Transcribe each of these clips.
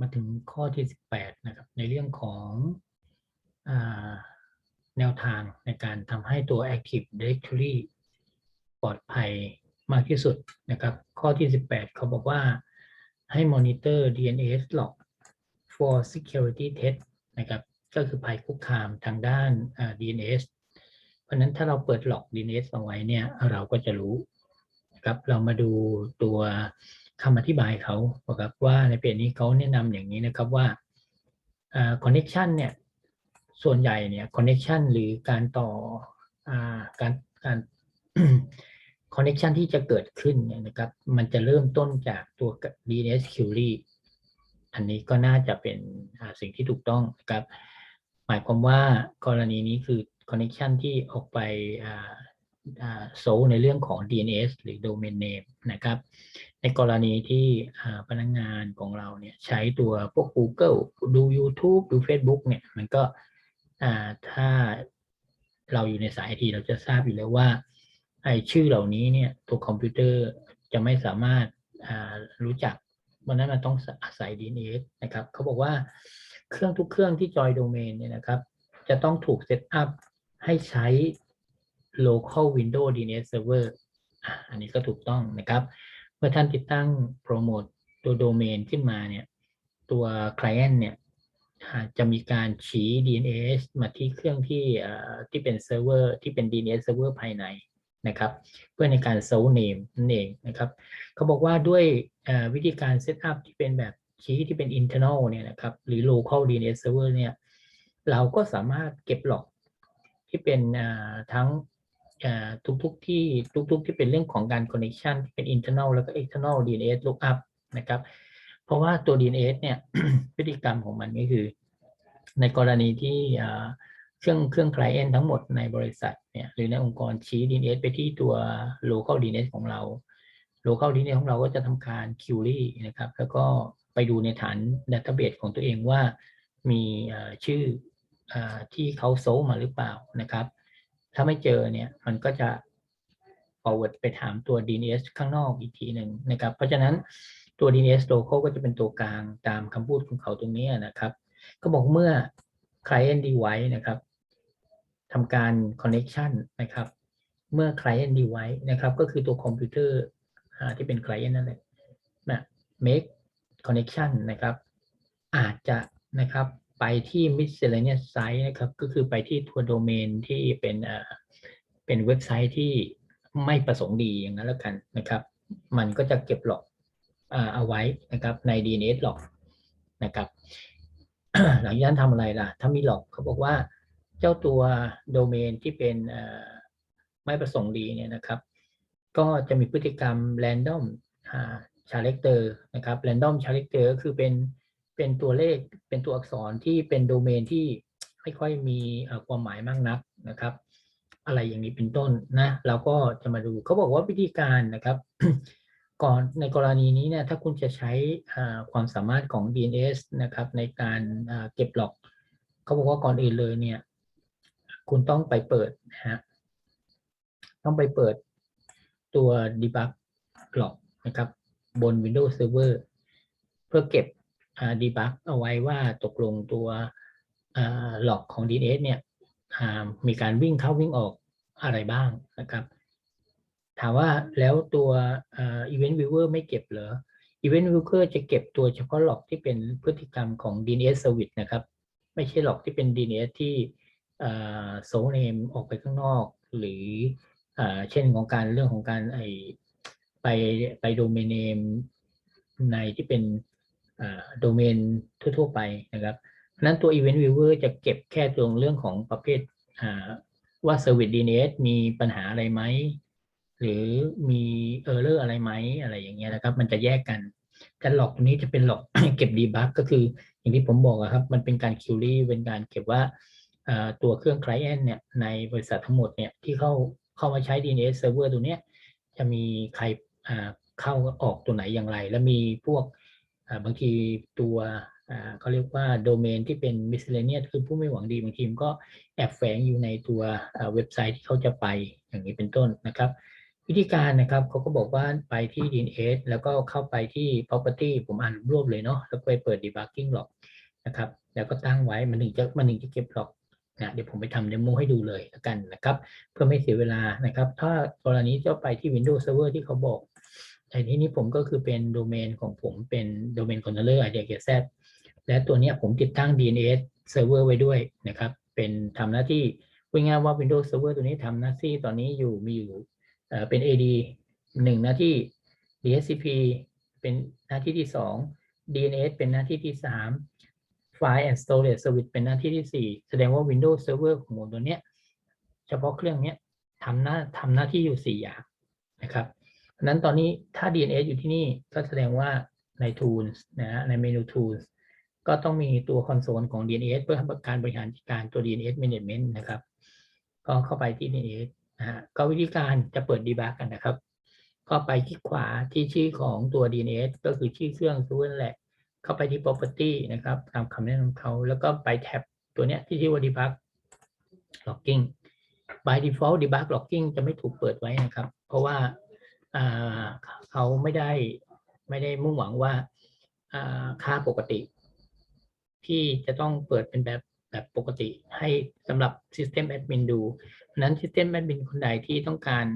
มาถึงข้อที่ 18 นะครับ ในเรื่องของอแนวทางในการทำให้ตัว Active Directory ปลอดภัยมากที่สุดนะครับ ข้อที่ 18 เขาบอกว่าให้ monitor DNS log for security test นะครับ ก็คือภัยคุกคามทางด้าน DNS เพราะนั้นถ้าเราเปิด log DNS เอาไว้เนี่ย เราก็จะรู้นะครับ เรามาดูตัว คำอธิบายเขาครับว่าในเพจนี้เขาแนะนำอย่างนี้นะครับว่าคอ่า connection เนี่ยส่วนใหญ่เนี่ย connection หรือการต่ออาการการ connection ที่จะเกิดขึ้นเนี่ยนะครับมันจะเริ่มต้นจากตัว DNS query อันนี้ก็น่าจะเป็นสิ่งที่ถูกต้องนะครับ หมายความว่ากรณีนี้คือ connection ที่ออกไป โซในเรื่องของ DNS หรือ domain name นะครับ ในกรณีที่พนักงงานของเราเนี่ยใช้ตัวพวก Google ดู YouTube ดู Facebook เนี่ยมันก็ถ้าเราอยู่ในสายทีเราจะทราบอยู่แล้วว่าไอชื่อเหล่านี้เนี่ยตัวคอมพิวเตอร์จะไม่สามารถรู้จักวันนั้นมันต้องอาศัย DNS นะครับเขาบอกว่าเครื่องทุกเครื่องที่จอยโดเมนเนี่ยนะครับ จะต้องถูกเซตอัพให้ใช้ local windows DNS server อันนี้ก็ถูกต้องนะครับ เมื่อท่านติดตั้งโปรโมทตัวโดเมนขึ้นมาเนี่ย ตัว client เนี่ยจะมีการชี้ DNS มาที่เครื่องที่ที่เป็นเซิร์ฟเวอร์ที่เป็น DNS server ภายในนะครับ เพื่อในการ source name นั่นเองนะครับเขาบอกว่าด้วยวิธีการเซตอัพที่เป็นแบบชี้ที่เป็น internal เนี่ยนะครับ หรือ local DNS server เนี่ย เราก็สามารถเก็บหลอกที่เป็นทั้ง ทุกๆที่ทุกๆที่เป็นเรื่องของการ connection ที่เป็น internal แล้วก็ external DNS lookup นะครับ เพราะว่าตัว DNS เนี่ยพฤติกรรมของมันก็คือ ในกรณีที่เครื่องเครื่อง client ทั้งหมดในบริษัทเนี่ยหรือในองค์กรชี้ DNS ไปที่ตัว local DNS ของเรา local DNS ของเราก็จะทำการ query นะครับ แล้วก็ไปดูในฐาน database ของตัวเองว่ามีชื่อที่เขาโซมาหรือเปล่านะครับ ถ้าไม่เจอเนี่ยมันก็จะ forward ไปถามตัว DNS ข้างนอกอีกทีหนึ่งนะครับ เพราะฉะนั้นตัว DNS local ก็จะเป็นตัวกลางตามคำพูดของเขาตรงนี้นะครับ ก็บอกเมื่อ client device นะครับทำการ connection นะครับ เมื่อ client device นะครับ ก็คือตัวคอมพิวเตอร์ที่เป็น client นั่นแหละนะ make connection นะครับ อาจจะนะครับ ไปที่ miscellaneous site นะครับก็คือไปที่ตัวโดเมนที่เป็นเอ่อเป็นเว็บไซต์ที่ไม่ประสงค์ดีอย่างนั้นแล้วกันนะครับ มันก็จะเก็บหลอกอ่าเอาไว้นะครับใน DNS หลอกนะครับหลังจากนั้นทำอะไรล่ะ ถ้ามีหลอกเขาบอกว่าเจ้าตัวโดเมนที่เป็นเอ่อไม่ประสงค์ดีเนี่ยนะครับ ก็จะมีพฤติกรรม random อ่า character นะครับ random character ก็คือเป็น เป็นตัวเลขเป็นตัวอักษรที่เป็นโดเมนที่ไม่ค่อยมีความหมายมากนักนะครับ อะไรอย่างนี้เป็นต้นนะเราก็จะมาดูเขาบอกว่าวิธีการนะครับ ก่อนในกรณีนี้เนี่ยถ้าคุณจะใช้ความสามารถของ DNS นะครับ ในการเก็บหลอกเขาบอกว่าก่อนอื่นเลยเนี่ย คุณต้องไปเปิดนะฮะต้องไปเปิดตัว debug หลอกนะครับบน Windows Server เพื่อเก็บ อ่า debug เอาไว้ว่าตกลงตัวหลอกของ DNS เนี่ยมีการวิ่งเข้าวิ่งออกอะไรบ้างนะครับ ถามว่าแล้วตัว Event Viewer ไม่เก็บเหรอ Event Viewer จะเก็บตัวเฉพาะหลอกที่เป็นพฤติกรรมของ DNS Service นะครับ ไม่ใช่หลอกที่เป็น DNS ที่อ่า source name ออกไปข้างนอก หรืออเช่นของการเรื่องของการไอไปไป domain name ในที่เป็น โดเมนทั่ว ๆ ไปนะครับนั้นตัว Event Viewer จะเก็บแค่ตรงเรื่องของประเภทอ่าว่า Service DNS มีปัญหาอะไรไหม หรือมี Error อะไรไหมอะไรอย่างเงี้ยนะครับ มันจะแยกกันการหลอกตรงนี้จะเป็นหลอกเก็บ Debug ก็คืออย่างที่ผมบอกอะครับ มันเป็นการ Query เป็นการเก็บว่าตัวเครื่อง Client เนี่ยในบริษัททั้งหมดเนี่ยที่เข้าเข้ามาใช้ DNS Server ตัวเนี้ยจะมีใครเข้าออกตัวไหนอย่างไร แล้วมีพวก บางทีตัวเขาเรียกว่าโดเมนที่เป็น miscellaneous คือผู้ไม่หวังดีบางทีมนก็แอบแฝงอยู่ในตัวเว็บไซต์ที่เขาจะไปอย่างนี้เป็นต้นนะครับ วิธีการนะครับเขาก็บอกว่าไปที่ DNS แล้วก็เข้าไปที่ property ผมอ่านรวบเลยเนาะแล้วไปเปิด debugging log นะครับ แล้วก็ตั้งไว้มันถึงจะมันถึงจะเก็บล็อกนะเดี๋ยวผมไปทำเดโมให้ดูเลยแล้วกันนะครับ เพื่อไม่เสียเวลานะครับ ถ้ากรณีจะไปที่ Windows Server ที่เขาบอก แต่ที่นี้ผมก็คือเป็นโดเมนของผมเป็นโดเมนคอนโทรลเลอร์ IDZ และตัวนี้ผมติดตั้ง DNS Server ไว้ด้วยนะครับ เป็นทำหน้าที่พูดง่ายว่า Windows Server ตัวนี้ทำหน้าที่ตอนนี้อยู่มีอยู่เป็น AD หนึ่งหน้าที่ DHCP เป็นหน้าที่ที่สอง DNS เป็นหน้าที่ที่สาม File and Storage Service เป็นหน้าที่ที่สี่แสดงว่า Windows Server ของผมตัวเนี้ยเฉพาะเครื่องเนี้ยทำหน้าทำหน้าที่อยู่สี่อย่างนะครับ นั้นตอนนี้ถ้า DNS อยู่ที่นี่ก็แสดงว่าใน Tools นะฮะในเมนู Tools ก็ต้องมีตัวคอนโซลของ DNS เพื่อการบริหารจัดการตัว DNS Management นะครับ ก็เข้าไปที่ DNS นะฮะก็วิธีการจะเปิด debug กันนะครับ ก็ไปคลิกขวาที่ชื่อของตัว DNS ก็คือชื่อเครื่องซูนแหละ เข้าไปที่ property นะครับ ตามคำแนะนำเขา แล้วก็ไปแท็บตัวเนี้ยที่ชื่อว่า debug logging by default debug logging จะไม่ถูกเปิดไว้นะครับ เพราะว่า เขาไม่ได้ไม่ได้มุ่งหวังว่าค่าปกติ ที่จะต้องเปิดเป็นแบบแบบปกติให้สำหรับ System Admin ดูนั้น System Admin คนใดที่ต้องการ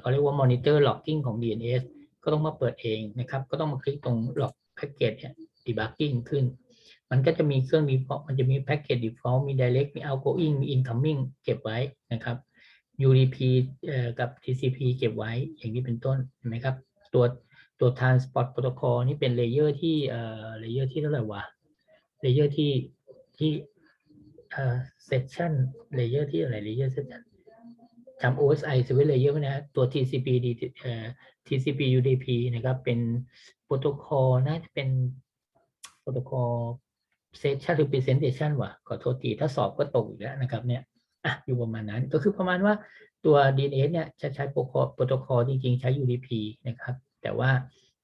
เขาเรียกว่า Monitor Logging ของ DNS ก็ต้องมาเปิดเองนะครับ ก็ต้องมาคลิกตรง Log Package เนี่ย Debugging ขึ้น มันก็จะมีเครื่อง default มันจะมี Package Default มี Direct มี Outgoing มี Incoming เก็บไว้นะครับ UDP กับ TCP เก็บไว้อย่างนี้เป็นต้นเห็นไหมครับ ตัวตัว Transport Protocol นี่เป็นเลเยอร์ที่เอ่อเลเยอร์ที่เท่าไหร่วะเลเยอร์ที่ที่เอ่อ section เลเยอร์ที่อะไรเลเยอร์ section จำ OSI Service Layer ไว้นะฮะตัว TCP ดีเอ่อ TCP UDP นะครับเป็นโปรโตคอลน่าจะเป็นโปรโตคอล session หรือ presentation ว่ะขอโทษทีถ้าสอบก็ตกอีกแล้วนะครับเนี่ย อะอยู่ประมาณนั้นก็คือประมาณว่าตัว DNS เนี่ยจะใช้โปรโตคอลโปรโตคอลจริง ๆ ใช้ UDP นะครับ แต่ว่า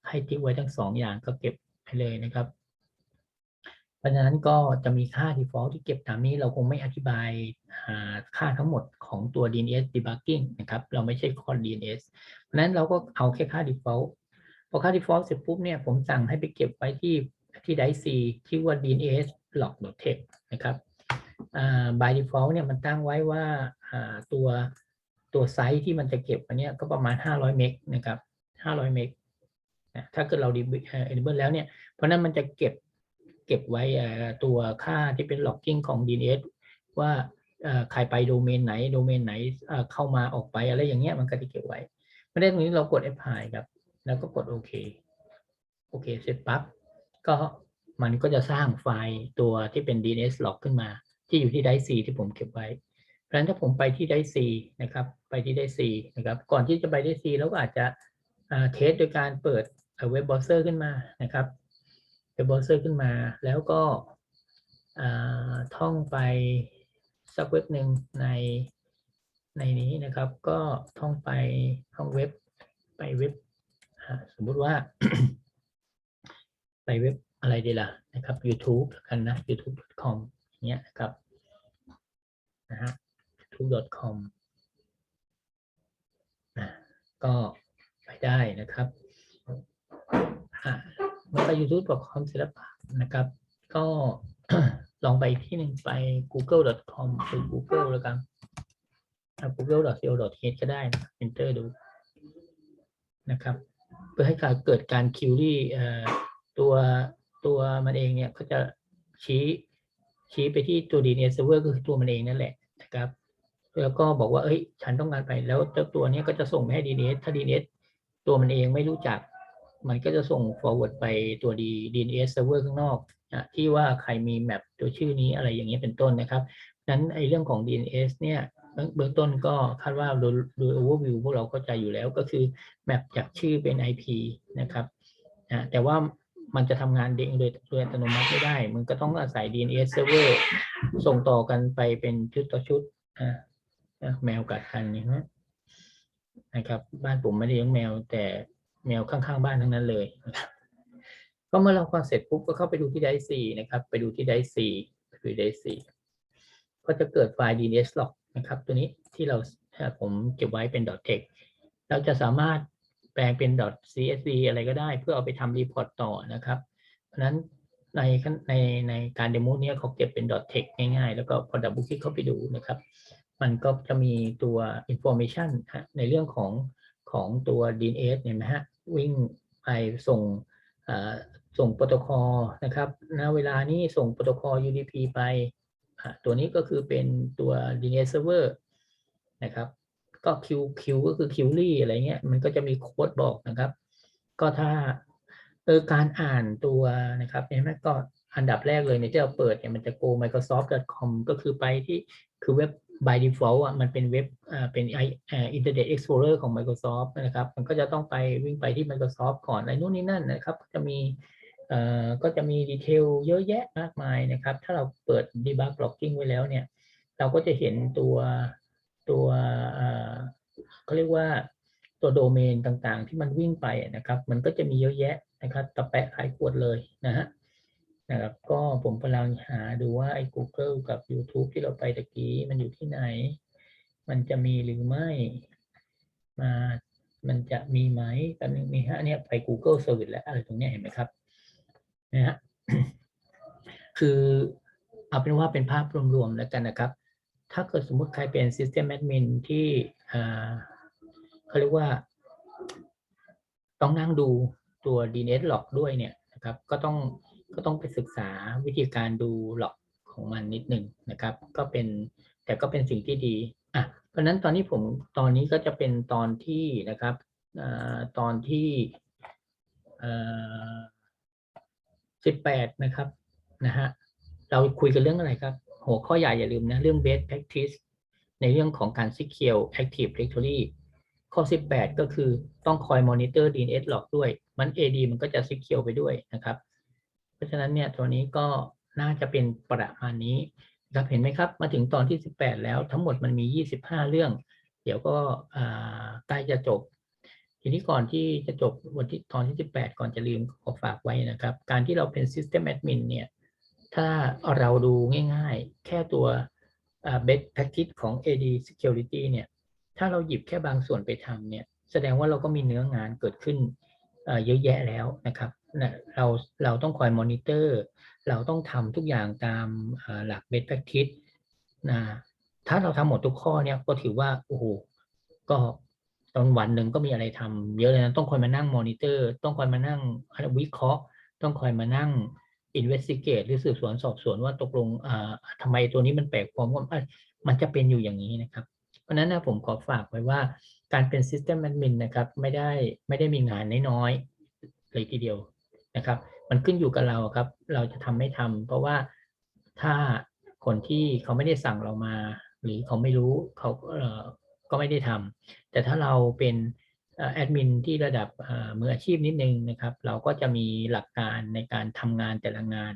ให้ทิ้งไว้ทั้งสองอย่างก็เก็บไปเลยนะครับ เพราะฉะนั้นก็จะมีค่า default ที่เก็บตามนี้เราคงไม่อธิบายาค่าทั้งหมดของตัว DNS debugging นะครับ เราไม่ใช่คอน DNS เพราะฉะนั้นเราก็เอาแค่ค่า default พอค่า default เสร็จปุ๊บเนี่ยผมสั่งให้ไปเก็บไว้ที่ที่ d i c ที่ว่า DNS log.text นะครับ by default เนี่ยมันตั้งไว้ว่าตัวตัวไซส์ที่มันจะเก็บอันนี้ก็ประมาณ 500 เมกนะครับ 500 เมกนะถ้าเกิดเรา enable แล้วเนี่ย เพราะนั้นมันจะเก็บเก็บไว้ตัวค่าที่เป็น logging ของ DNS ว่าใครไปโดเมนไหน โดเมนไหนเอ่อเข้ามาออกไปอะไรอย่างเงี้ยมันก็จะเก็บไว้ไม่ได้ตรงนี้เรากด apply ครับ แล้วก็กดโอเค โอเค เสร็จปั๊บ ก็มันก็จะสร้างไฟล์ตัวที่เป็น DNS log ขึ้นมา ที่อยู่ที่ไดซีที่ผมเก็บไว้ เพราะฉะนั้นถ้าผมไปที่ไดซีนะครับ ไปที่ไดซีนะครับ ก่อนที่จะไปไดซีเราก็อาจจะเทสโดยการเปิดเว็บเบราว์เซอร์ขึ้นมานะครับ เว็บเบราว์เซอร์ขึ้นมา แล้วก็ท่องไปสักเว็บหนึ่งในในนี้นะครับ ก็ท่องไปท่องเว็บไปเว็บสมมุติว่า ไปเว็บอะไรดีล่ะนะครับ YouTube กันนะ youtube.com อย่าง เงี้ยครับนะฮะ youtube.com อะก็ไปได้นะครับมื่อไป youtube.com เสร็จแล้วนะครับ ก็ลองไปที่หนึ่งไป google.com หรือ google แล้วกันอะ google.co.th ก็ได้นะ enter ดูนะครับ เพื่อให้การเกิดการคิวรี่เอ่อตัวตัวมันเองเนี่ยก็จะชี้ ชี้ไปที่ตัว DNS server ก็คือตัวมันเองนั่นแหละนะครับ แล้วก็บอกว่าเอ้ย ฉันต้องการไปแล้วเจ้าตัวนี้ก็จะส่งไปให้ DNS ถ้า DNS ตัวมันเองไม่รู้จัก มันก็จะส่ง forward ไปตัว D- DNS server ข้างนอกนะที่ว่าใครมีแมปตัวชื่อนี้อะไรอย่างเงี้เป็นต้นนะครับนั้นไอ้เรื่องของ DNS เนี่ยเบื้องต้นก็คาดว่าโดยโดย overview พวกเราเข้าใจอยู่แล้วก็คือแมปจากชื่อเป็น IP นะครับนะแต่ว่า มันจะทำงานเองโดยโดยอัตโนมัติไม่ได้ มันก็ต้องอาศัย DNS server ส่งต่อกันไปเป็นชุดต่อชุดอ่าอะแมวกัดกันนี่นะนะครับ บ้านผมไม่ได้เลี้ยงแมว แต่แมวข้างๆบ้านทั้งนั้นเลยก็เมื่อเราฟังเสร็จปุ๊บก็เข้าไปดูที่ไดซีนะครับ ไปดูที่ไดซีไปดูไดซีก็จะเกิดไฟล์ DNS log นะครับ ตัวนี้ที่เราผมเก็บไว้เป็น .text เราจะสามารถ แปลงเป็น .csv อะไรก็ได้ เพื่อเอาไปทำรีพอร์ตต่อนะครับ เพราะฉะนั้นในในในการเดโมเนี้ยเขาเก็บเป็น .text ง่ายๆ แล้วก็พอดับบุคลิกเข้าไปดูนะครับ มันก็จะมีตัว information ฮะในเรื่องของของตัว DNS เห็นไหมฮะวิ่งไปส่งอ่อส่งโปรโตคอลนะครับณเวลานี้ส่งโปรโตคอล UDP ไปอะตัวนี้ก็คือเป็นตัว DNS server นะครับ ก็ Q Q ก็คือ query อะไรเงี้ยมันก็จะมีโค้ดบอกนะครับ ก็ถ้าเออการอ่านตัวนะครับเห็นไหมก็อันดับแรกเลยเนี่ยที่เราเปิดเนี่ยมันจะ go microsoft.com ก็คือไปที่คือเว็บ by default อะมันเป็นเว็บอ่าเป็นไออ่า Internet Explorer ของ Microsoft นะครับ มันก็จะต้องไปวิ่งไปที่ Microsoft ก่อนอะไรนู่นนี่นั่นนะครับก็จะมีเอ่อก็จะมีดีเทลเยอะแยะมากมายนะครับ ถ้าเราเปิด debug logging ไว้แล้วเนี่ย เราก็จะเห็นตัว ตัวเขาเรียกว่าตัวโดเมนต่างๆ ที่มันวิ่งไปนะครับ มันก็จะมีเยอะแยะนะครับตะแปะขายขวดเลยนะฮะนะครับก็ผมกำลังหาดูว่าไอ้ Google กับ YouTube ที่เราไปตะกี้มันอยู่ที่ไหน มันจะมีหรือไม่มามันจะมีไหมแป๊บนึงนี่ฮะเนี่ยไป Google Service แล้วอะไรตรงนี้เห็นไหมครับนะฮะคือเอาเป็นว่าเป็นภาพรวมๆแล้วกันนะครับ ถ้าเกิดสมมุติใครเป็น System Admin ที่เขาเรียกว่า ต้องนั่งดูตัว DNS log ด้วยเนี่ยนะครับ ก็ต้องก็ต้องไปศึกษาวิธีการดู log ของมันนิดหนึ่งนะครับ ก็เป็นแต่ก็เป็นสิ่งที่ดีอะเพราะนั้นตอนนี้ผมตอนนี้ก็จะเป็นตอนที่นะครับอตอนที่สิบแปดนะครับนะฮะเราคุยกันเรื่องอะไรครับ หัวข้อใหญ่อย่าลืมนะเรื่อง best practice ในเรื่องของการ secure active directory ข้อ 18 ก็คือต้องคอย monitor DNS log ด้วย มัน AD มันก็จะ secure ไปด้วยนะครับ เพราะฉะนั้นเนี่ยตัวนี้ก็น่าจะเป็นประมาณนี้ครับเห็นไหมครับ มาถึงตอนที่ 18 แล้วทั้งหมดมันมี 25 เรื่อง เดี๋ยวก็อ่าใกล้จะจบ ทีนี้ก่อนที่จะจบวันที่ตอนที่ 18 ก่อนจะลืมขอฝากไว้นะครับ การที่เราเป็น System Admin เนี่ย ถ้าเราดูง่ายๆ แค่ตัว best practice ของ AD security เนี่ย ถ้าเราหยิบแค่บางส่วนไปทำเนี่ย แสดงว่าเราก็มีเนื้องานเกิดขึ้นเยอะแยะแล้วนะครับเราเราต้องคอยมอนิเตอร์ เราต้องทำทุกอย่างตามหลัก best practice นะถ้าเราทำหมดทุกข้อเนี่ยก็ถือว่าโอ้โหก็ตอนวันหนึ่งก็มีอะไรทำเยอะเลยนะต้องคอยมานั่งมอนิเตอร์ ต้องคอยมานั่งวิเคราะห์ ต้องคอยมานั่ง investigate หรือสืบสวนสอบสวนว่าตกลงอ่าทำไมตัวนี้มันแปลกปลอมว่ามันจะเป็นอยู่อย่างนี้นะครับ เพราะฉะนั้นนะผมขอฝากไว้ว่าการเป็น System Admin นะครับไม่ได้ไม่ได้มีงานน้อยๆเลยทีเดียวนะครับ มันขึ้นอยู่กับเราครับ เราจะทำไม่ทำเพราะว่าถ้าคนที่เขาไม่ได้สั่งเรามา หรือเขาไม่รู้เขาก็ไม่ได้ทำแต่ถ้าเราเป็น แอดมินที่ระดับมืออาชีพนิดนึงนะครับ เราก็จะมีหลักการในการทำงานแต่ละงาน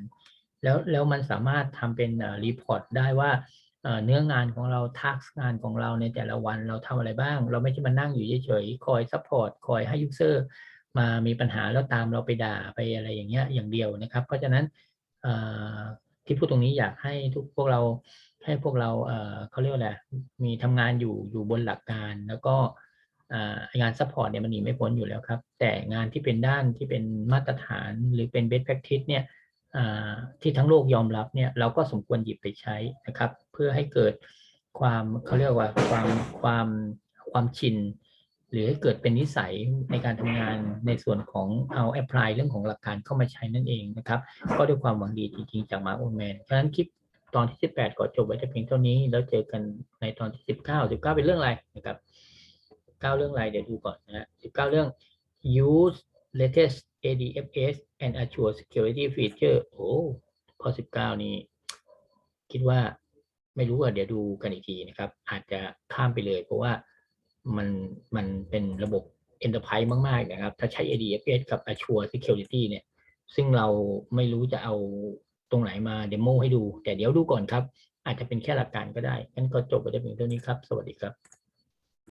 แล้วแล้วมันสามารถทำเป็นรีพอร์ตได้ว่าเนื้องานของเราทักงานของเราในแต่ละวันเราทำอะไรบ้าง เราไม่ใช่มานั่งอยู่เฉยๆคอยซัพพอร์ตคอยให้ยูเซอร์มามีปัญหาแล้วตามเราไปด่าไปอะไรอย่างเงี้ยอย่างเดียวนะครับ เพราะฉะนั้นที่พูดตรงนี้อยากให้ทุกพวกเราให้พวกเราเออเขาเรียกว่าอะไรมีทำงานอยู่อยู่บนหลักการแล้วก็ งานซัพพอร์ตเนี่ยมันหนีไม่พ้นอยู่แล้วครับ แต่งานที่เป็นด้านที่เป็นมาตรฐานหรือเป็น best practice เนี่ยที่ทั้งโลกยอมรับเนี่ยเราก็สมควรหยิบไปใช้นะครับ เพื่อให้เกิดความเขาเรียกว่าความความความชิน หรือให้เกิดเป็นนิสัยในการทำงานในส่วนของเอาแอพพลายเรื่องของหลักการเข้ามาใช้นั่นเองนะครับ ก็ด้วยความหวังดีจริงๆ จากมาโอนแมนฉะนั้นคลิปตอนที่ 18ก็จบไว้แต่เพียงเท่านี้ แล้วเจอกันในตอนที่ 19 19 เป็นเรื่องอะไรนะครับ 9 เรื่องอะไรเดี๋ยวดูก่อนนะฮะ19 เรื่อง use latest ADFS and Azure Security Feature โอ้ข้อ19 นี้ คิดว่าไม่รู้อะเดี๋ยวดูกันอีกทีนะครับ อาจจะข้ามไปเลย เพราะว่ามันมันเป็นระบบ Enterprise มาก ๆ นะครับ ถ้าใช้ ADFS กับ Azure Security เนี่ย ซึ่งเราไม่รู้จะเอาตรงไหนมาเดโมให้ดู แต่เดี๋ยวดูก่อนครับ อาจจะเป็นแค่หลักการก็ได้งั้นก็จบไปได้เพียงเท่านี้ครับ สวัสดีครับ